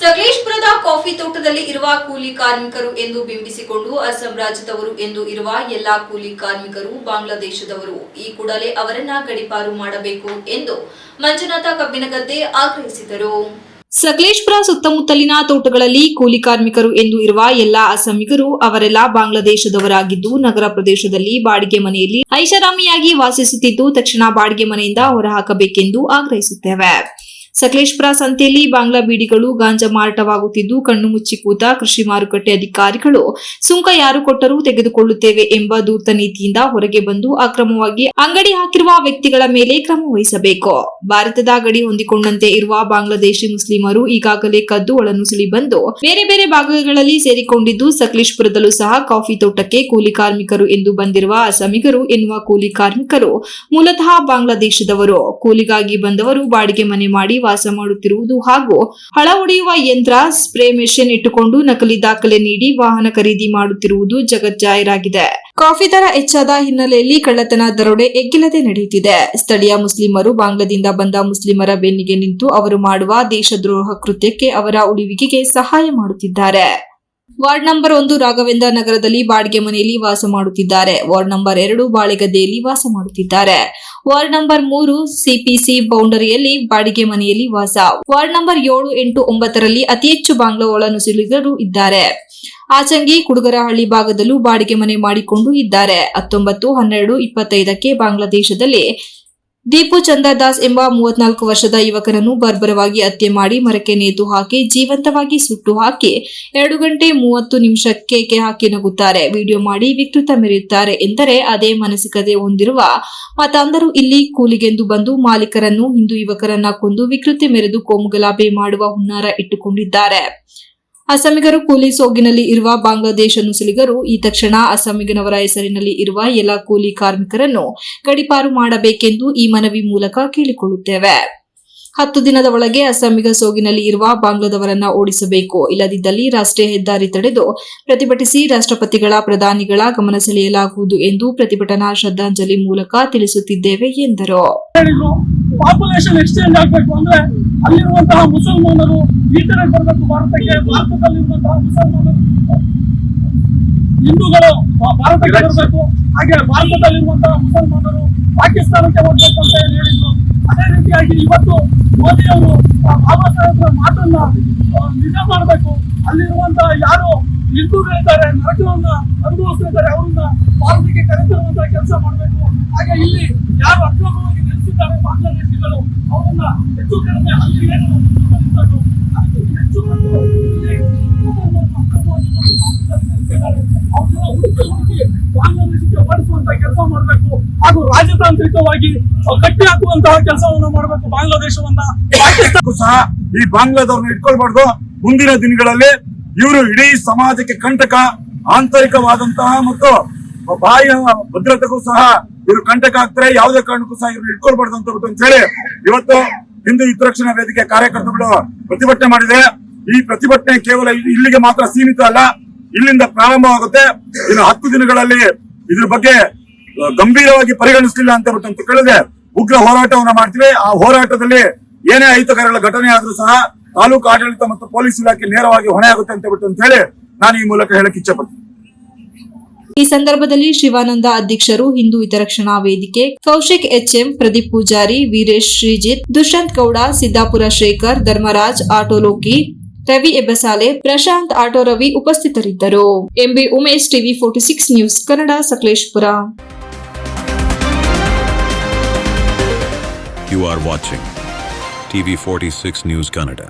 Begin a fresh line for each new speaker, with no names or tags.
ಸಕಲೇಶ್ಪುರದ coffee ತೋಟದಲ್ಲಿ ಇರುವ ಕೂಲಿ ಕಾರ್ಮಿಕರು ಎಂದು ಬಿಂಬಿಸಿಕೊಂಡು ಅಸ್ಸಾಂ ರಾಜ್ಯದವರು ಎಂದು ಇರುವ ಎಲ್ಲಾ ಕೂಲಿ ಕಾರ್ಮಿಕರು ಬಾಂಗ್ಲಾದೇಶದವರು, ಈ ಕೂಡಲೇ ಅವರನ್ನ ಗಡಿಪಾರು ಮಾಡಬೇಕು ಎಂದು ಮಂಜುನಾಥ ಕಬ್ಬಿನಗದ್ದೆ ಆಗ್ರಹಿಸಿದರು. ಸಕಲೇಶ್ಪುರ ಸುತ್ತಮುತ್ತಲಿನ ತೋಟಗಳಲ್ಲಿ ಕೂಲಿ ಕಾರ್ಮಿಕರು ಎಂದು ಇರುವ ಎಲ್ಲಾ ಅಸ್ಸಾಮಿಗರು ಅವರೆಲ್ಲ ಬಾಂಗ್ಲಾದೇಶದವರಾಗಿದ್ದು, ನಗರ ಪ್ರದೇಶದಲ್ಲಿ ಬಾಡಿಗೆ ಮನೆಯಲ್ಲಿ ಐಷಾರಾಮಿಯಾಗಿ ವಾಸಿಸುತ್ತಿದ್ದು, ತಕ್ಷಣ ಬಾಡಿಗೆ ಮನೆಯಿಂದ ಹೊರಹಾಕಬೇಕೆಂದು ಆಗ್ರಹಿಸುತ್ತೇವೆ. ಸಕಲೇಶ್ಪುರ ಸಂತೆಯಲ್ಲಿ ಬಾಂಗ್ಲಾ ಬೀಡಿಗಳು ಗಾಂಜಾ ಮಾರಾಟವಾಗುತ್ತಿದ್ದು, ಕಣ್ಣು ಮುಚ್ಚಿ ಕೂತ ಕೃಷಿ ಮಾರುಕಟ್ಟೆ ಅಧಿಕಾರಿಗಳು ಸುಂಕ ಯಾರು ಕೊಟ್ಟರೂ ತೆಗೆದುಕೊಳ್ಳುತ್ತೇವೆ ಎಂಬ ದೂರ್ತ ನೀತಿಯಿಂದ ಹೊರಗೆ ಬಂದು ಅಕ್ರಮವಾಗಿ ಅಂಗಡಿ ಹಾಕಿರುವ ವ್ಯಕ್ತಿಗಳ ಮೇಲೆ ಕ್ರಮ ವಹಿಸಬೇಕು. ಭಾರತದ ಗಡಿ ಹೊಂದಿಕೊಂಡಂತೆ ಇರುವ ಬಾಂಗ್ಲಾದೇಶಿ ಮುಸ್ಲಿಮರು ಈಗಾಗಲೇ ಕದ್ದು ಒಳನುಸುಳಿ ಬಂದು ಬೇರೆ ಬೇರೆ ಭಾಗಗಳಲ್ಲಿ ಸೇರಿಕೊಂಡಿದ್ದು, ಸಕಲೇಶ್ಪುರದಲ್ಲೂ ಸಹ ಕಾಫಿ ತೋಟಕ್ಕೆ ಕೂಲಿ ಕಾರ್ಮಿಕರು ಎಂದು ಬಂದಿರುವ ಅಸಮಿಗರು ಎನ್ನುವ ಕೂಲಿ ಕಾರ್ಮಿಕರು ಮೂಲತಃ ಬಾಂಗ್ಲಾದೇಶದವರು. ಕೂಲಿಗಾಗಿ ಬಂದವರು ಬಾಡಿಗೆ ಮನೆ ಮಾಡಿ ವಾಸ ಮಾಡುತ್ತಿರುವುದು ಹಾಗೂ ಹಳ ಹೊಡೆಯುವ ಯಂತ್ರ, ಸ್ಪ್ರೇ ಮೆಷಿನ್ ಇಟ್ಟುಕೊಂಡು ನಕಲಿ ದಾಖಲೆ ನೀಡಿ ವಾಹನ ಖರೀದಿ ಮಾಡುತ್ತಿರುವುದು ಜಗಜ್ಜಾಹೀರಾಗಿದೆ. ಕಾಫಿ ದರ ಹೆಚ್ಚಾದ ಹಿನ್ನೆಲೆಯಲ್ಲಿ ಕಳ್ಳತನ ದರೋಡೆ ಎಗ್ಗಿಲ್ಲದೆ ನಡೆಯುತ್ತಿದೆ. ಸ್ಥಳೀಯ ಮುಸ್ಲಿಮರು ಬಾಂಗ್ಲಾದಿಂದ ಬಂದ ಮುಸ್ಲಿಮರ ಬೆನ್ನಿಗೆ ನಿಂತು ಅವರು ಮಾಡುವ ದೇಶದ್ರೋಹ ಕೃತ್ಯಕ್ಕೆ ಅವರ ಉಳಿವಿಗೆಗೆ ಸಹಾಯ ಮಾಡುತ್ತಿದ್ದಾರೆ. ವಾರ್ಡ್ ನಂಬರ್ ಒಂದು ರಾಘವೇಂದ್ರ ನಗರದಲ್ಲಿ ಬಾಡಿಗೆ ಮನೆಯಲ್ಲಿ ವಾಸ ಮಾಡುತ್ತಿದ್ದಾರೆ. ವಾರ್ಡ್ ನಂಬರ್ ಎರಡು ಬಾಳೆಗದ್ದೆಯಲ್ಲಿ ವಾಸ ಮಾಡುತ್ತಿದ್ದಾರೆ. ವಾರ್ಡ್ ನಂಬರ್ ಮೂರು ಸಿಪಿಸಿ ಬೌಂಡರಿಯಲ್ಲಿ ಬಾಡಿಗೆ ಮನೆಯಲ್ಲಿ ವಾಸ. ವಾರ್ಡ್ ನಂಬರ್ ಏಳು ಎಂಟು ಒಂಬತ್ತರಲ್ಲಿ ಅತಿ ಹೆಚ್ಚು ಬಾಂಗ್ಲಾ ಒಳನುಸುಳಿಗರು ಇದ್ದಾರೆ. ಆಚಂಗಿ ಕುಡುಗರಹಳ್ಳಿ ಭಾಗದಲ್ಲೂ ಬಾಡಿಗೆ ಮನೆ ಮಾಡಿಕೊಂಡು ಇದ್ದಾರೆ. ಹತ್ತೊಂಬತ್ತು, ಹನ್ನೆರಡು, ಇಪ್ಪತ್ತೈದಕ್ಕೆ ಬಾಂಗ್ಲಾದೇಶದಲ್ಲಿ ದೀಪು ಚಂದ್ರದಾಸ್ ಎಂಬ ಮೂವತ್ನಾಲ್ಕು ವರ್ಷದ ಯುವಕನನ್ನು ಬರ್ಬರವಾಗಿ ಹತ್ಯೆ ಮಾಡಿ ಮರಕ್ಕೆ ನೇತು ಹಾಕಿ ಜೀವಂತವಾಗಿ ಸುಟ್ಟು ಹಾಕಿ ಎರಡು ಗಂಟೆ ಮೂವತ್ತು ನಿಮಿಷ ಕೇಕೆ ಹಾಕಿ ನಗುತ್ತಾರೆ. ವಿಡಿಯೋ ಮಾಡಿ ವಿಕೃತ ಮೆರೆಯುತ್ತಾರೆ. ಎಂದರೆ ಅದೇ ಮಾನಸಿಕತೆ ಹೊಂದಿರುವ ಮತಾಂಧರು ಇಲ್ಲಿ ಕೂಲಿಗೆಂದು ಬಂದು ಮಾಲೀಕರನ್ನು, ಹಿಂದೂ ಯುವಕರನ್ನ ಕೊಂದು ವಿಕೃತಿ ಮೆರೆದು ಕೋಮುಗಲಾಭೆ ಮಾಡುವ ಹುನ್ನಾರ ಇಟ್ಟುಕೊಂಡಿದ್ದಾರೆ. ಅಸಮಿಗರು ಕೂಲಿ ಸೋಗಿನಲ್ಲಿ ಇರುವ ಬಾಂಗ್ಲಾದೇಶ ನುಸುಲಿಗರು ಈ ತಕ್ಷಣ ಅಸ್ಸಾಮಿಗನವರ ಹೆಸರಿನಲ್ಲಿ ಇರುವ ಎಲ್ಲ ಕೂಲಿ ಕಾರ್ಮಿಕರನ್ನು ಗಡಿಪಾರು ಮಾಡಬೇಕೆಂದು ಈ ಮನವಿ ಮೂಲಕ ಕೇಳಿಕೊಳ್ಳುತ್ತೇವೆ. ಹತ್ತು ದಿನದ ಒಳಗೆ ಅಸ್ಸಾಮಿಗ ಸೋಗಿನಲ್ಲಿ ಇರುವ ಬಾಂಗ್ಲಾದವರನ್ನ ಓಡಿಸಬೇಕು. ಇಲ್ಲದಿದ್ದಲ್ಲಿ ರಾಷ್ಟ್ರೀಯ ಹೆದ್ದಾರಿ ತಡೆದು ಪ್ರತಿಭಟಿಸಿ ರಾಷ್ಟ್ರಪತಿಗಳ ಪ್ರಧಾನಿಗಳ ಗಮನ ಸೆಳೆಯಲಾಗುವುದು ಎಂದು ಪ್ರತಿಭಟನಾ ಶ್ರದ್ಧಾಂಜಲಿ ಮೂಲಕ ತಿಳಿಸುತ್ತಿದ್ದೇವೆ ಎಂದರು.
ಪಾಪ್ಯುಲೇಷನ್ ಎಕ್ಸ್ಚೇಂಜ್ ಆಗ್ಬೇಕು ಅಂದ್ರೆ ಅಲ್ಲಿರುವಂತಹ ಮುಸಲ್ಮಾನರು ಈ ತರ ಬರಬೇಕು ಭಾರತಕ್ಕೆ ಭಾರತದಲ್ಲಿರುವಂತಹ ಮುಸಲ್ಮಾನರು. ಹಿಂದೂಗಳು ಭಾರತಕ್ಕೆ ಬರಬೇಕು. ಹಾಗೆ ಭಾರತದಲ್ಲಿರುವಂತಹ ಮುಸಲ್ಮಾನರು ಪಾಕಿಸ್ತಾನಕ್ಕೆ ಹೋಗ್ಬೇಕು ಅಂತ ಹೇಳಿ ಹೇಳಿದ್ರು. ಅದೇ ರೀತಿಯಾಗಿ ಇವತ್ತು ಮೋದಿ ಅವರು ಬಾಬಾ ಸಾಹೇಬ್ರ ಮಾತನ್ನ ನಿಜ ಮಾಡಬೇಕು. ಅಲ್ಲಿರುವಂತಹ ಯಾರು ಹಿಂದೂಗಳಿದ್ದಾರೆ ನರಕವನ್ನ ಅನುಭವಿಸ್ತಿದ್ದಾರೆ ಅವರನ್ನ ಭಾರತಕ್ಕೆ ಕರೆತರುವಂತಹ ಕೆಲಸ ಮಾಡಬೇಕು. ಹಾಗೆ ಇಲ್ಲಿ ಯಾರು ಅಕ್ರಮವಾಗಿ ಕೆಲಸ ಮಾಡಬೇಕು ಹಾಗೂ ರಾಜತಾಂತ್ರಿಕವಾಗಿ ಕಟ್ಟಿ ಹಾಕುವಂತಹ ಕೆಲಸವನ್ನು ಮಾಡಬೇಕು ಬಾಂಗ್ಲಾದೇಶವನ್ನ. ಪಾಕಿಸ್ತಾನ
ಸಹ ಈ ಬಾಂಗ್ಲಾದವ್ರನ್ನ ಇಟ್ಕೊಳ್ಬಾರ್ದು. ಮುಂದಿನ ದಿನಗಳಲ್ಲಿ ಇವರು ಇಡೀ ಸಮಾಜಕ್ಕೆ ಕಂಟಕ, ಆಂತರಿಕವಾದಂತಹ ಮತ್ತು ಬಾಹ್ಯ ಭದ್ರತೆಗೂ ಸಹ ಇವರು ಕಂಟಕ ಆಗ್ತಾರೆ. ಯಾವುದೇ ಕಾರಣಕ್ಕೂ ಸಹ ಇವ್ರನ್ನ ಇಟ್ಕೊಳ್ಬಾರ್ದು ಅಂತ ಹೇಳಿ ಇವತ್ತು ಹಿಂದೂ ಹಿತರಕ್ಷಣಾ ವೇದಿಕೆ ಕಾರ್ಯಕರ್ತರುಗಳು ಪ್ರತಿಭಟನೆ ಮಾಡಿದೆ. ಈ ಪ್ರತಿಭಟನೆ ಕೇವಲ ಇಲ್ಲಿ- ಇಲ್ಲಿಗೆ ಮಾತ್ರ ಸೀಮಿತ ಅಲ್ಲ, ಇಲ್ಲಿಂದ ಪ್ರಾರಂಭವಾಗುತ್ತೆ. ಇನ್ನು ಹತ್ತು ದಿನಗಳಲ್ಲಿ ಇದ್ರ ಬಗ್ಗೆ ಗಂಭೀರವಾಗಿ ಪರಿಗಣಿಸಲಿಲ್ಲ ಅಂತ ಬಿಟ್ಟು ಅಂತ ಕೇಳಿದ್ರೆ ಉಗ್ರ ಹೋರಾಟವನ್ನ ಮಾಡ್ತೀವಿ. ಆ ಹೋರಾಟದಲ್ಲಿ ಏನೇ ಅಹಿತಕರಗಳ ಘಟನೆ ಆದ್ರೂ ಸಹ ತಾಲೂಕು ಆಡಳಿತ ಮತ್ತು ಪೊಲೀಸ್ ಇಲಾಖೆ ನೇರವಾಗಿ ಹೊಣೆ ಆಗುತ್ತೆ ಅಂತ ಬಿಟ್ಟು ಅಂತ ಹೇಳಿ ನಾನು ಈ ಮೂಲಕ ಹೇಳಕ್ಕೆ ಇಚ್ಛೆ ಪಡ್ತೀನಿ.
ಈ ಸಂದರ್ಭದಲ್ಲಿ ಶಿವಾನಂದ ಅಧ್ಯಕ್ಷರು Hindu Hitarakshana Vedike, Kaushik HM, Pradeep Poojari, Veeresh Shreejith, Dushyant Gowda, Siddapura Shekhar, Dharmaraj auto Loki Ravi Ebbasale, Prashanth auto Ravi ಉಪಸ್ಥಿತರಿದ್ದರು MB Umesh TV forty six news Kannada, Sakleshpur
You are watching TV46 News Canada.